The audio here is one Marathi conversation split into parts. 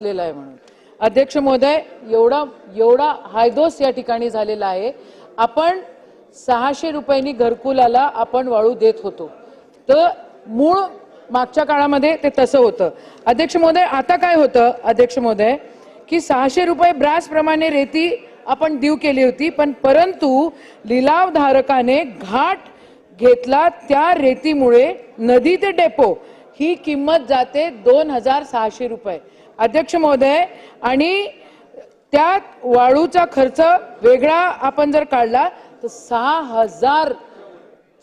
झालेला आहे म्हणून. अध्यक्ष महोदय एवढा एवढा हायदोस या ठिकाणी झालेला आहे. आपण सहाशे रुपयांनी घरकुलाला आपण वाळू देत होतो. तर मूळ मागच्या काळामध्ये ते तसं होतं. अध्यक्ष महोदय आता काय होतं? अध्यक्ष महोदय की सहाशे रुपये ब्रासप्रमाणे रेती आपण देऊ केली होती पण परंतु लिलावधारकाने घाट घेतला त्या रेतीमुळे नदी ते डेपो ही किंमत जाते दोन हजार सहाशे रुपये. अध्यक्ष महोदय आणि त्यात वाळूचा खर्च वेगळा आपण जर काढला तर सहा हजार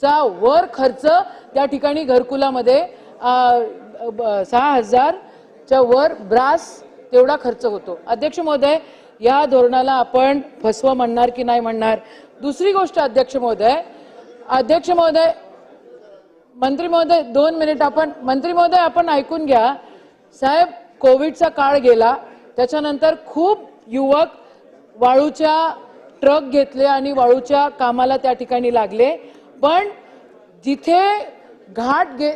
चा वर खर्च त्या ठिकाणी घरकुलामध्ये सहा हजारच्या वर ब्रास तेवढा खर्च होतो. अध्यक्ष महोदय या धोरणाला आपण फसवं म्हणणार की नाही म्हणणार? दुसरी गोष्ट अध्यक्ष महोदय अध्यक्ष महोदय मंत्री महोदय दोन मिनिट आपण मंत्री महोदय आपण ऐकून घ्या. साहेब कोविडचा काळ गेला त्याच्यानंतर खूप युवक वाळूच्या ट्रक घेतले आणि वाळूच्या कामाला त्या ठिकाणी लागले. पण जिथे घाट घे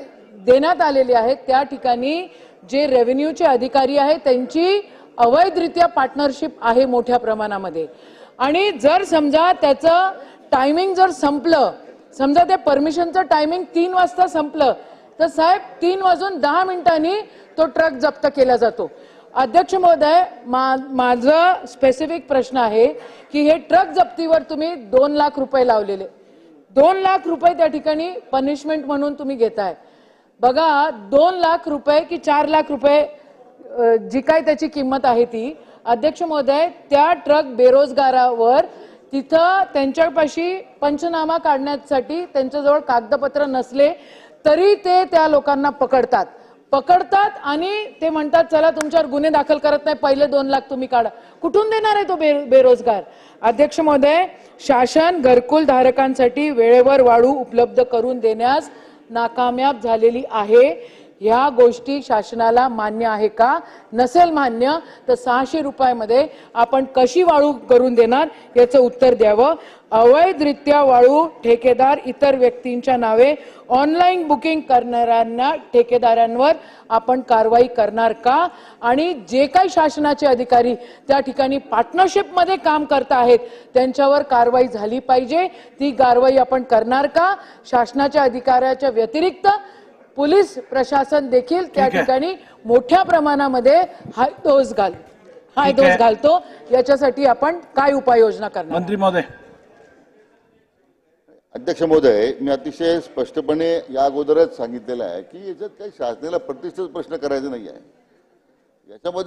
देण्यात आलेली आहे त्या ठिकाणी जे रेव्हेन्यूचे अधिकारी आहेत त्यांची अवैधरित्या पार्टनरशिप आहे मोठ्या प्रमाणामध्ये. आणि जर समजा त्याचं टायमिंग जर संपलं समजा ते परमिशनचं टायमिंग तीन वाजता संपलं तर साहेब तीन वाजून दहा मिनिटांनी तो ट्रक जप्त केला जातो. अध्यक्ष महोदय मा माझं स्पेसिफिक प्रश्न आहे की हे ट्रक जप्तीवर तुम्ही दोन लाख रुपये लावलेले. दोन लाख रुपये त्या ठिकाणी पनिशमेंट म्हणून तुम्ही घेताय. बघा दोन लाख रुपये की चार लाख रुपये जी काय त्याची किंमत आहे ती अध्यक्ष महोदय त्या ट्रक बेरोजगारावर तिथं त्यांच्यापाशी पंचनामा काढण्यासाठी त्यांच्याजवळ कागदपत्र नसले तरी ते त्या लोकांना पकडतात. पकडतात आणि ते म्हणतात चला तुमच्यावर गुन्हे दाखल करत नाही पहिले दोन लाख तुम्ही काढा. कुठून देणार आहे तो बे बेरोजगार? अध्यक्ष महोदय शासन घरकुल धारकांसाठी वेळेवर वाळू उपलब्ध करून देण्यास नाकामयाब झालेली आहे. ह्या गोष्टी शासनाला मान्य आहे का? नसेल मान्य तर सहाशे रुपयामध्ये आपण कशी वाळू करून देणार याचं उत्तर द्यावं. अवैधरित्या वाळू ठेकेदार इतर व्यक्तींच्या नावे ऑनलाईन बुकिंग करणाऱ्यांना ठेकेदारांवर आपण कारवाई करणार का? आणि जे काही शासनाचे अधिकारी त्या ठिकाणी पार्टनरशिपमध्ये काम करत आहेत त्यांच्यावर कारवाई झाली पाहिजे. ती कारवाई आपण करणार का? शासनाच्या अधिकाऱ्याच्या व्यतिरिक्त पोलीस प्रशासन देखील त्या. ठिकाणी मोठ्या प्रमाणामध्ये हाय डोस घाल हाय. डोस घालतो याच्यासाठी आपण काय उपाययोजना करणार मंत्री महोदय अध्यक्ष महोदय मी अतिशय स्पष्टपणे या अगोदरच सांगितलेलं आहे की याच्यात काही शासनाला प्रतिष्ठित प्रश्न करायचे नाही आहे याच्यामध्ये